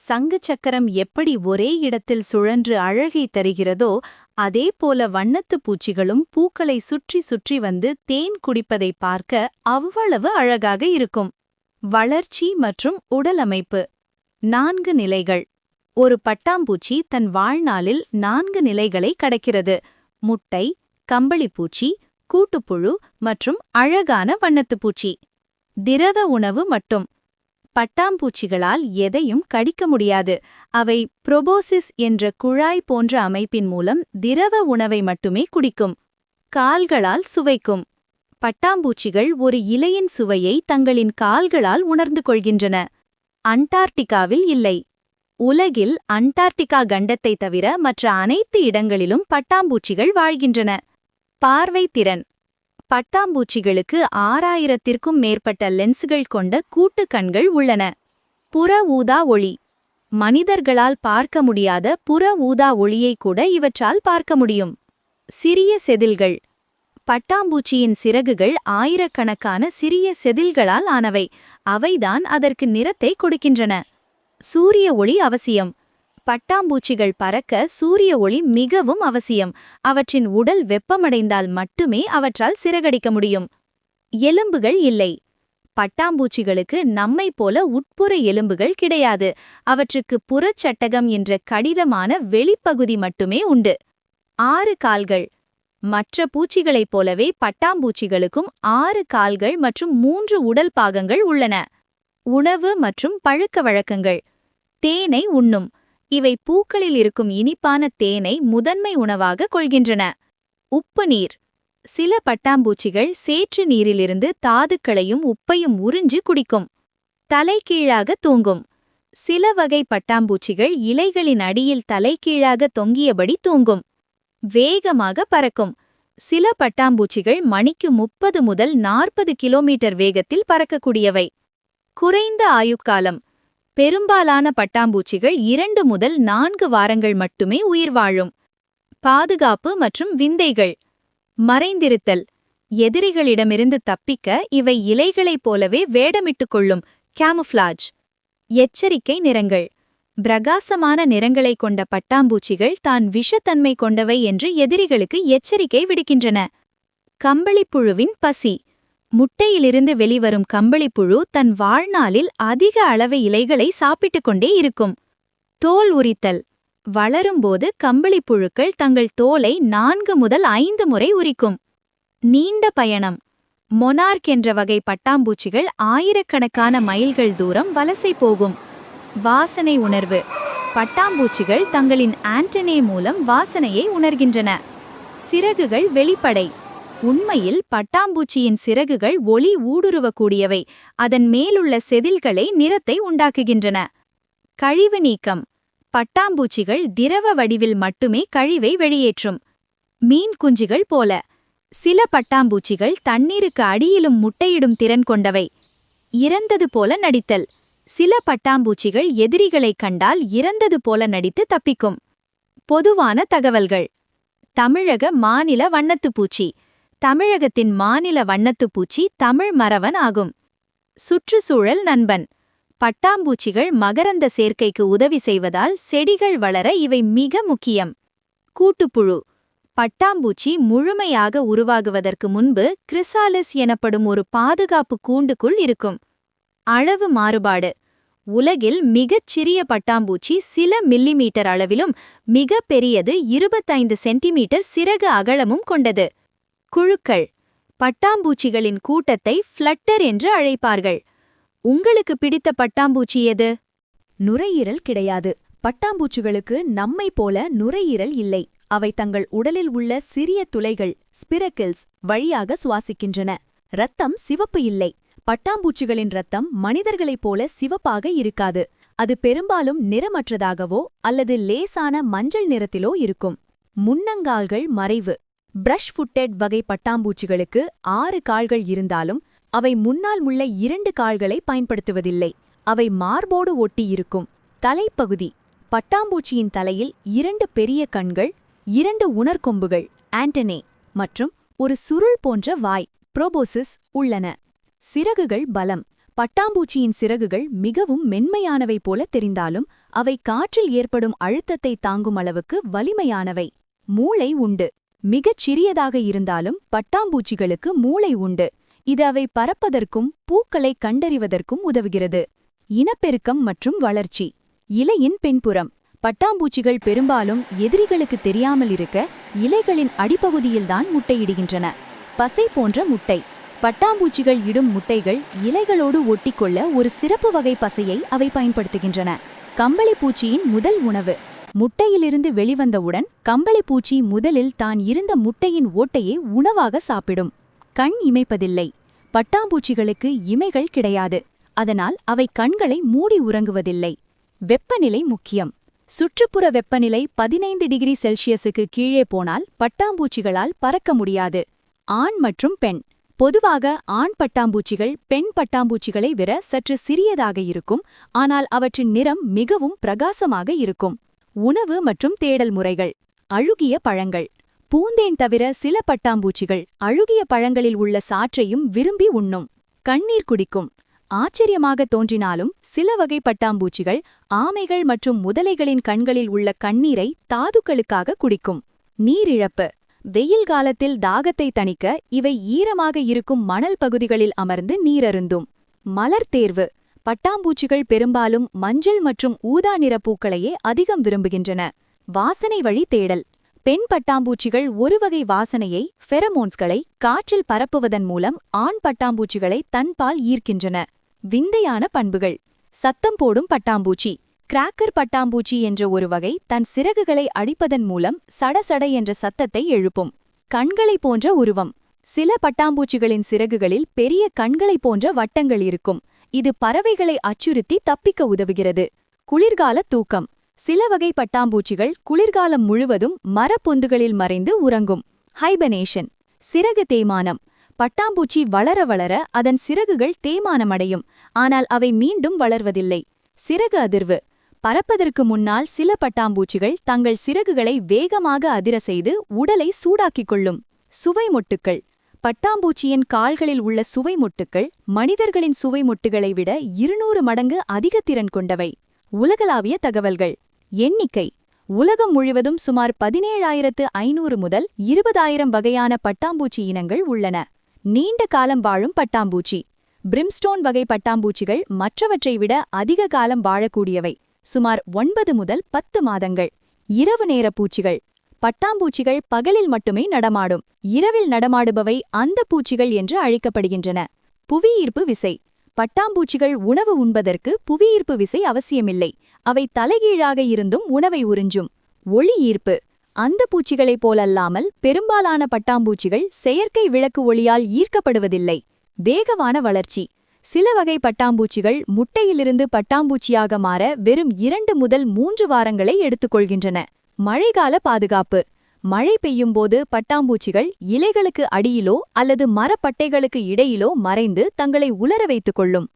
சங்கு சக்கரம் எப்படி ஒரே இடத்தில் சுழன்று அழகை தருகிறதோ அதே போல வண்ணத்துப் பூச்சிகளும் பூக்களை சுற்றி சுற்றி வந்து தேன் குடிப்பதை பார்க்க அவ்வளவு அழகாக இருக்கும். வளர்ச்சி மற்றும் உடலமைப்பு. நான்கு நிலைகள். ஒரு பட்டாம்பூச்சி தன் வாழ்நாளில் நான்கு நிலைகளை கடக்கிறது. முட்டை கம்பளிப்பூச்சி கூட்டுப்புழு மற்றும் அழகான வண்ணத்துப் பூச்சி. திரத உணவு மட்டும். பட்டாம்பூச்சிகளால் எதையும் கடிக்க முடியாது. அவை புரோபோசிஸ் என்ற குழாய் போன்ற அமைப்பின் மூலம் திரவ உணவை மட்டுமே குடிக்கும். கால்களால் சுவைக்கும். பட்டாம்பூச்சிகள் ஒரு இலையின் சுவையை தங்களின் கால்களால் உணர்ந்து கொள்கின்றன. அண்டார்டிகாவில் இல்லை. உலகில் அண்டார்டிகா கண்டத்தை தவிர மற்ற அனைத்து இடங்களிலும் பட்டாம்பூச்சிகள் வாழ்கின்றன. பார்வை திறன் பட்டாம்பூச்சிகளுக்கு ஆறாயிரத்திற்கும் மேற்பட்ட லென்ஸ்கள் கொண்ட கூட்டுக் கண்கள் உள்ளன. புற ஊதா ஒளி. மனிதர்களால் பார்க்க முடியாத புற ஊதா ஒளியை கூட இவற்றால் பார்க்க முடியும். சிறிய செதில்கள். பட்டாம்பூச்சியின் சிறகுகள் ஆயிரக்கணக்கான சிறிய செதில்களால் ஆனவை. அவைதான் அதற்கு நிறத்தை கொடுக்கின்றன. சூரிய ஒளி அவசியம். பட்டாம்பூச்சிகள் பறக்க சூரிய ஒளி மிகவும் அவசியம். அவற்றின் உடல் வெப்பமடைந்தால் மட்டுமே அவற்றால் சிறகடிக்க முடியும். எலும்புகள் இல்லை. பட்டாம்பூச்சிகளுக்கு நம்மைப் போல உட்புற எலும்புகள் கிடையாது. அவற்றுக்கு புறச்சட்டகம் என்ற கடினமான வெளிப்பகுதி மட்டுமே உண்டு. ஆறு கால்கள். மற்ற பூச்சிகளைப் போலவே பட்டாம்பூச்சிகளுக்கும் ஆறு கால்கள் மற்றும் மூன்று உடல் பாகங்கள் உள்ளன. உணவு மற்றும் பழக்க வழக்கங்கள். தேனை உண்ணும். இவை பூக்களில் இருக்கும் இனிப்பான தேனை முதன்மை உணவாக கொள்கின்றன. உப்பு நீர். சில பட்டாம்பூச்சிகள் சேற்று நீரிலிருந்து தாதுக்களையும் உப்பையும் உறிஞ்சு குடிக்கும். தலைகீழாக தூங்கும். சில வகை பட்டாம்பூச்சிகள் இலைகளின் அடியில் தலைகீழாக தொங்கியபடி தூங்கும். வேகமாக பறக்கும். சில பட்டாம்பூச்சிகள் மணிக்கு முப்பது முதல் நாற்பது கிலோமீட்டர் வேகத்தில் பறக்கக்கூடியவை. குறைந்த ஆயுட்காலம். பெரும்பாலான பட்டாம்பூச்சிகள் இரண்டு முதல் நான்கு வாரங்கள் மட்டுமே உயிர் வாழும். பாதுகாப்பு மற்றும் விந்தைகள். மறைந்திருத்தல். எதிரிகளிடமிருந்து தப்பிக்க இவை இலைகளைப் போலவே வேடமிட்டுக் கொள்ளும். கேமுஃப்ளாஜ். எச்சரிக்கை நிறங்கள். பிரகாசமான நிறங்களைக் கொண்ட பட்டாம்பூச்சிகள் தான் விஷத்தன்மை கொண்டவை என்று எதிரிகளுக்கு எச்சரிக்கை விடுக்கின்றன. கம்பளிப்புழுவின் பசி. முட்டையிலிருந்து வெளிவரும் கம்பளிப்புழு தன் வாழ்நாளில் அதிக அளவு இலைகளை சாப்பிட்டுக் கொண்டே இருக்கும். தோல் உரித்தல். வளரும்போது கம்பளிப்புழுக்கள் தங்கள் தோலை நான்கு முதல் ஐந்து முறை உரிக்கும். நீண்ட பயணம். மொனார்க் என்ற வகை பட்டாம்பூச்சிகள் ஆயிரக்கணக்கான மைல்கள் தூரம் வலசை போகும். வாசனை உணர்வு. பட்டாம்பூச்சிகள் தங்களின் ஆண்டனே மூலம் வாசனையை உணர்கின்றன. சிறகுகள் வெளிப்படை. உண்மையில் பட்டாம்பூச்சியின் சிறகுகள் ஒளி ஊடுருவக்கூடியவை. அதன் மேலுள்ள செதில்களை நிறத்தை உண்டாக்குகின்றன. கழிவு நீக்கம். பட்டாம்பூச்சிகள் திரவ வடிவில் மட்டுமே கழிவை வெளியேற்றும். மீன் குஞ்சுகள் போல. சில பட்டாம்பூச்சிகள் தண்ணீருக்கு அடியிலும் முட்டையிடும் திறன் கொண்டவை. இறந்தது போல நடித்தல். சில பட்டாம்பூச்சிகள் எதிரிகளைக் கண்டால் இறந்தது போல நடித்து தப்பிக்கும். பொதுவான தகவல்கள். தமிழக மாநில வண்ணத்துப்பூச்சி தமிழகத்தின் மாநில வண்ணத்துப் பூச்சி தமிழ் மறவன் ஆகும். சுற்றுச்சூழல் நண்பன். பட்டாம்பூச்சிகள் மகரந்த சேர்க்கைக்கு உதவி செய்வதால் செடிகள் வளர இவை மிக முக்கியம். கூட்டுப்புழு. பட்டாம்பூச்சி முழுமையாக உருவாகுவதற்கு முன்பு கிரிசாலிஸ் எனப்படும் ஒரு பாதுகாப்பு கூண்டுக்குள் இருக்கும். அளவு மாறுபாடு. உலகில் மிகச் சிறிய பட்டாம்பூச்சி சில மில்லிமீட்டர் அளவிலும் மிக பெரியது இருபத்தைந்து சென்டிமீட்டர் சிறகு அகலமும் கொண்டது. குழுக்கள். பட்டாம்பூச்சிகளின் கூட்டத்தை ஃப்ளட்டர் என்று அழைப்பார்கள். உங்களுக்கு பிடித்த பட்டாம்பூச்சி எது? நுரையீரல் கிடையாது. பட்டாம்பூச்சிகளுக்கு நம்மை போல நுரையீரல் இல்லை. அவை தங்கள் உடலில் உள்ள சிறிய துளைகள் ஸ்பிரக்கிள்ஸ் வழியாக சுவாசிக்கின்றன. ரத்தம் சிவப்பு இல்லை. பட்டாம்பூச்சிகளின் ரத்தம் மனிதர்களைப் போல சிவப்பாக இருக்காது. அது பெரும்பாலும் நிறமற்றதாகவோ அல்லது லேசான மஞ்சள் நிறத்திலோ இருக்கும். முன்னங்கால்கள் மறைவு. பிரஷ் ஃபுட்டெட் வகை பட்டாம்பூச்சிகளுக்கு ஆறு கால்கள் இருந்தாலும் அவை முன்னால் உள்ள இரண்டு கால்களை பயன்படுத்துவதில்லை. அவை மார்போடு ஒட்டி இருக்கும். தலைப்பகுதி. பட்டாம்பூச்சியின் தலையில் இரண்டு பெரிய கண்கள் இரண்டு உணர்கொம்புகள் ஆண்டனே மற்றும் ஒரு சுருள் போன்ற வாய் புரோபோசிஸ் உள்ளன. சிறகுகள் பலம். பட்டாம்பூச்சியின் சிறகுகள் மிகவும் மென்மையானவை போல தெரிந்தாலும் அவை காற்றில் ஏற்படும் அழுத்தத்தை தாங்கும் அளவுக்கு வலிமையானவை. மூளை உண்டு. மிகச் சிறியதாக இருந்தாலும் பட்டாம்பூச்சிகளுக்கு மூளை உண்டு. இது அவை பறப்பதற்கும் பூக்களை கண்டறிவதற்கும் உதவுகிறது. இனப்பெருக்கம் மற்றும் வளர்ச்சி. இலையின் பின்புறம். பட்டாம்பூச்சிகள் பெரும்பாலும் எதிரிகளுக்கு தெரியாமல் இருக்க இலைகளின் அடிப்பகுதியில்தான் முட்டையிடுகின்றன. பசை போன்ற முட்டை. பட்டாம்பூச்சிகள் இடும் முட்டைகள் இலைகளோடு ஒட்டிக்கொள்ள ஒரு சிறப்பு வகை பசையை அவை பயன்படுத்துகின்றன. கம்பளிப்பூச்சியின் முதல் உணவு. முட்டையிலிருந்து வெளிவந்தவுடன் கம்பளிப்பூச்சி முதலில் தான் இருந்த முட்டையின் ஓட்டையை உணவாக சாப்பிடும். கண் இமைப்பதில்லை. பட்டாம்பூச்சிகளுக்கு இமைகள் கிடையாது. அதனால் அவை கண்களை மூடி உறங்குவதில்லை. வெப்பநிலை முக்கியம். சுற்றுப்புற வெப்பநிலை பதினைந்து டிகிரி செல்சியஸுக்கு கீழே போனால் பட்டாம்பூச்சிகளால் பறக்க முடியாது. ஆண் மற்றும் பெண். பொதுவாக ஆண் பட்டாம்பூச்சிகள் பெண் பட்டாம்பூச்சிகளை விட சற்று சிறியதாக இருக்கும். ஆனால் அவற்றின் நிறம் மிகவும் பிரகாசமாக இருக்கும். உணவு மற்றும் தேடல் முறைகள் அழுகிய பழங்கள் பூந்தேன் தவிர சில பட்டாம்பூச்சிகள் அழுகிய பழங்களில் உள்ள சாற்றையும் விரும்பி உண்ணும். கண்ணீர் குடிக்கும். ஆச்சரியமாக தோன்றினாலும் சில வகை பட்டாம்பூச்சிகள் ஆமைகள் மற்றும் முதலைகளின் கண்களில் உள்ள கண்ணீரை தாதுக்களுக்காக குடிக்கும். நீரிழப்பு. வெயில் காலத்தில் தாகத்தை தணிக்க இவை ஈரமாக இருக்கும் மணல் பகுதிகளில் அமர்ந்து நீரருந்தும். மலர் தேர்வு பட்டாம்பூச்சிகள் பெரும்பாலும் மஞ்சள் மற்றும் ஊதா நிற பூக்களையே அதிகம் விரும்புகின்றன. வாசனை வழி தேடல். பெண் பட்டாம்பூச்சிகள் ஒரு வகை வாசனையை ஃபெரமோன்ஸ்களை காற்றில் பரப்புவதன் மூலம் ஆண் பட்டாம்பூச்சிகளை தன்பால் ஈர்க்கின்றன. விந்தையான பண்புகள். சத்தம் போடும் பட்டாம்பூச்சி. கிராக்கர் பட்டாம்பூச்சி என்ற ஒரு வகை தன் சிறகுகளை அடிப்பதன் மூலம் சடசட என்ற சத்தத்தை எழுப்பும். கண்களை போன்ற உருவம். சில பட்டாம்பூச்சிகளின் சிறகுகளில் பெரிய கண்களைப் போன்ற வட்டங்கள் இருக்கும். இது பறவைகளை அச்சுறுத்தி தப்பிக்க உதவுகிறது. குளிர்கால தூக்கம். சில வகை பட்டாம்பூச்சிகள் குளிர்காலம் முழுவதும் மரப்பொந்துகளில் மறைந்து உறங்கும். ஹைபனேஷன் சிறகு தேய்மானம். பட்டாம்பூச்சி வளர வளர அதன் சிறகுகள் தேய்மானமடையும். ஆனால் அவை மீண்டும் வளர்வதில்லை. சிறகு அதிர்வு. பறப்பதற்கு முன்னால் சில பட்டாம்பூச்சிகள் தங்கள் சிறகுகளை வேகமாக அதிர செய்து உடலை சூடாக்கிக் கொள்ளும். சுவை மொட்டுக்கள். பட்டாம்பூச்சியின் கால்களில் உள்ள சுவை மொட்டுக்கள் மனிதர்களின் சுவை மொட்டுகளை விட இருநூறு மடங்கு அதிக திறன் கொண்டவை. உலகளாவிய தகவல்கள். எண்ணிக்கை. உலகம் முழுவதும் சுமார் பதினேழாயிரத்து ஐநூறு முதல் இருபதாயிரம் வகையான பட்டாம்பூச்சி இனங்கள் உள்ளன. நீண்ட காலம் வாழும் பட்டாம்பூச்சி. பிரிம்ஸ்டோன் வகை பட்டாம்பூச்சிகள் மற்றவற்றை விட அதிக காலம் வாழக்கூடியவை. சுமார் ஒன்பது முதல் பத்து மாதங்கள். இரவு நேர பூச்சிகள். பட்டாம்பூச்சிகள் பகலில் மட்டுமே நடமாடும். இரவில் நடமாடுபவை அந்த பூச்சிகள் என்று அழைக்கப்படுகின்றன. புவியீர்ப்பு விசை. பட்டாம்பூச்சிகள் உணவு உண்பதற்கு புவியீர்ப்பு விசை அவசியமில்லை. அவை தலைகீழாக இருந்தும் உணவை உறிஞ்சும். ஒளி ஈர்ப்பு. அந்த பூச்சிகளைப் போலல்லாமல் பெரும்பாலான பட்டாம்பூச்சிகள் செயற்கை விளக்கு ஒளியால் ஈர்க்கப்படுவதில்லை. வேகவான வளர்ச்சி. சில வகை பட்டாம்பூச்சிகள் முட்டையிலிருந்து பட்டாம்பூச்சியாக மாற வெறும் இரண்டு முதல் மூன்று வாரங்களை எடுத்துக்கொள்கின்றன. மழைகால பாதுகாப்பு. மழை பெய்யும்போது பட்டாம்பூச்சிகள் இலைகளுக்கு அடியிலோ அல்லது மரப்பட்டைகளுக்கு இடையிலோ மறைந்து தங்களை உலர வைத்துக் கொள்ளும்.